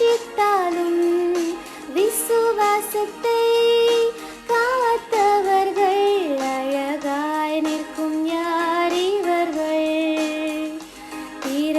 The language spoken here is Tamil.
ரட்சித்தாலும் விசுவாசத்தை காத்தவர்கள் அழகாய் நிற்கும் யார் இவர்கள்? பிற